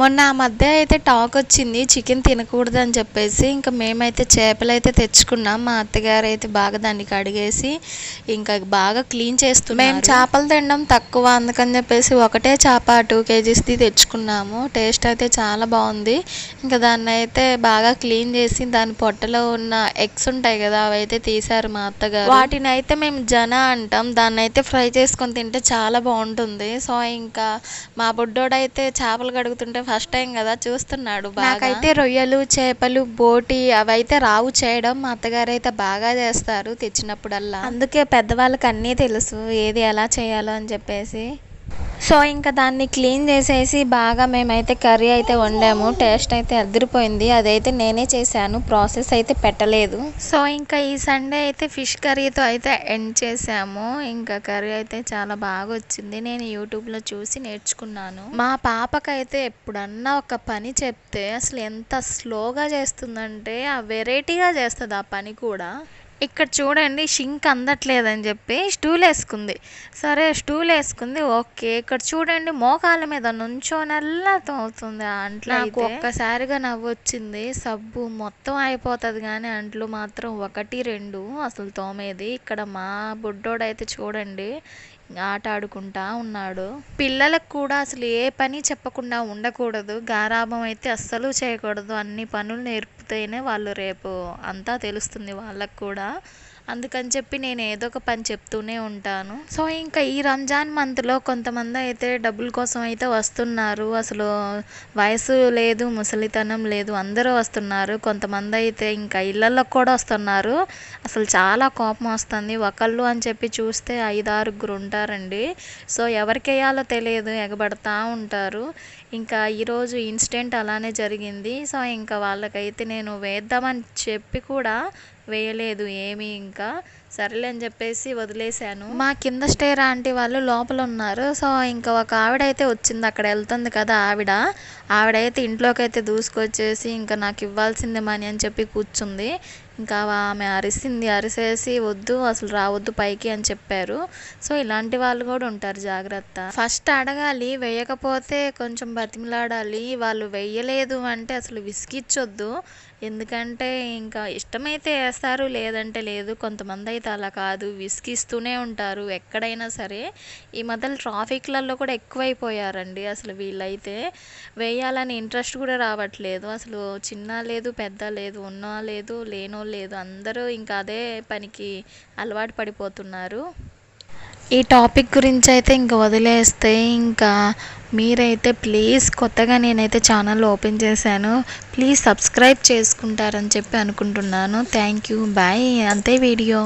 మొన్న ఆ మధ్య అయితే టాక్ వచ్చింది చికెన్ తినకూడదు అని చెప్పేసి. ఇంకా మేమైతే చేపలు అయితే తెచ్చుకున్నాం. మా అత్తగారు అయితే బాగా దాన్ని కడిగేసి ఇంకా బాగా క్లీన్ చేస్తున్నాం మేము చేపలు తినడం తక్కువ. అందుకని చెప్పేసి ఒకటే చేప టూ కేజీస్ది తెచ్చుకున్నాము. టేస్ట్ అయితే చాలా బాగుంది. ఇంకా దాన్ని అయితే బాగా క్లీన్ చేసి దాని పొట్టలో ఉన్న ఎగ్స్ ఉంటాయి కదా అవి అయితే తీసారు మా అత్తగారు. వాటిని అయితే మేము జన అంటాం. దాన్ని అయితే ఫ్రై చేసుకొని తింటే చాలా బాగుంటుంది. సో ఇంకా మా బుడ్డోడైతే చేపలు కడుగుతుంటే ఫస్ట్ టైం కదా చూస్తున్నాడు నాకైతే రొయ్యలు చేపలు బోటి అవైతే రావు చేయడం మా అత్తగారు అయితే బాగా చేస్తారు తెచ్చినప్పుడల్లా. అందుకే పెద్దవాళ్ళకి అన్నీ తెలుసు ఏది ఎలా చేయాలో అని చెప్పేసి. సో ఇంకా దాన్ని క్లీన్ చేసేసి బాగా మేమైతే కర్రీ అయితే వండాము. టేస్ట్ అయితే అదిరిపోయింది. అదైతే నేనే చేశాను. ప్రాసెస్ అయితే పెట్టలేదు. సో ఇంకా ఈ సండే అయితే ఫిష్ కర్రీతో అయితే ఎండ్ చేసాము ఇంకా కర్రీ అయితే చాలా బాగా వచ్చింది. నేను యూట్యూబ్లో చూసి నేర్చుకున్నాను. మా పాపకైతే ఎప్పుడన్నా ఒక పని చెప్తే అసలు ఎంత స్లోగా చేస్తుందంటే ఆ వెరైటీగా చేస్తుంది ఆ పని కూడా. ఇక్కడ చూడండి షింక్ అందట్లేదని చెప్పి స్టూల్ వేసుకుంది. సరే స్టూల్ వేసుకుంది ఓకే. ఇక్కడ చూడండి మోకాల మీద నుంచోనల్లా తోముతుంది అంట్లు నాకు ఒక్కసారిగా నవ్వు వచ్చింది సబ్బు మొత్తం అయిపోతుంది కానీ అంట్లు మాత్రం ఒకటి రెండు అసలు తోమేది. ఇక్కడ మా బుడ్డోడైతే చూడండి ఆట ఆడుకుంటా ఉన్నాడు. పిల్లలకు కూడా అసలు ఏ పని చెప్పకుండా ఉండకూడదు. గారాబం అయితే అస్సలు చేయకూడదు. అన్ని పనులు నేర్పితేనే వాళ్ళు రేపు అంతా తెలుస్తుంది వాళ్ళకు కూడా. అందుకని చెప్పి నేను ఏదో ఒక పని చెప్తూనే ఉంటాను. సో ఇంకా ఈ రంజాన్ మంత్లో కొంతమంది అయితే డబ్బుల కోసం అయితే వస్తున్నారు. అసలు వయసు లేదు ముసలితనం లేదు అందరూ వస్తున్నారు. కొంతమంది అయితే ఇంకా ఇళ్ళల్లో కూడా వస్తున్నారు. అసలు చాలా కోపం వస్తుంది. ఒకళ్ళు అని చెప్పి చూస్తే ఐదు ఆరుగురు ఉంటారండి. సో ఎవరికి వేయాలో తెలియదు ఎగబడతా ఉంటారు. ఇంకా ఈరోజు ఇన్సిడెంట్ అలానే జరిగింది. సో ఇంకా వాళ్ళకైతే నేను వేద్దామని చెప్పి కూడా వేయలేదు ఏమీ ఇంకా. సరేలే అని చెప్పేసి వదిలేశాను. మా కింద స్టేర్ ఆంటీ వాళ్ళు లోపల ఉన్నారు సో ఇంకా ఒక ఆవిడ అయితే వచ్చింది. అక్కడ వెళ్తుంది కదా ఆవిడ. ఆవిడైతే ఇంట్లోకి అయితే దూసుకొచ్చేసి ఇంకా నాకు ఇవ్వాల్సిందే మనీ అని చెప్పి కూర్చుంది. ఇంకా ఆమె అరిసింది అరిసేసి వద్దు అసలు రావద్దు పైకి అని చెప్పారు. సో ఇలాంటి వాళ్ళు కూడా ఉంటారు జాగ్రత్త. ఫస్ట్ అడగాలి వేయకపోతే కొంచెం బతిమలాడాలి. వాళ్ళు వేయలేదు అంటే అసలు విసిగిచ్చొద్దు ఎందుకంటే ఇంకా ఇష్టమైతే వేస్తారు లేదంటే లేదు. కొంతమంది అయితే అలా కాదు విసిగిస్తూనే ఉంటారు ఎక్కడైనా సరే. ఈ మధ్యలో ట్రాఫిక్లలో కూడా ఎక్కువైపోయారండి అసలు వీళ్ళైతే. వేయాలని ఇంట్రెస్ట్ కూడా రావట్లేదు. అసలు చిన్న లేదు పెద్ద లేదు ఉన్నా లేదు లేనో లేదు. అందరూ ఇంకా అదే పనికి అలవాటు పడిపోతున్నారు. ఈ టాపిక్ గురించి అయితే ఇంకా వదిలేస్తే ఇంకా మీరైతే ప్లీజ్ కొత్తగా నేనైతే ఛానల్ ఓపెన్ చేశాను. ప్లీజ్ సబ్స్క్రైబ్ చేసుకుంటారని చెప్పి అనుకుంటున్నాను. Thank you. బాయ్. అంతే వీడియో.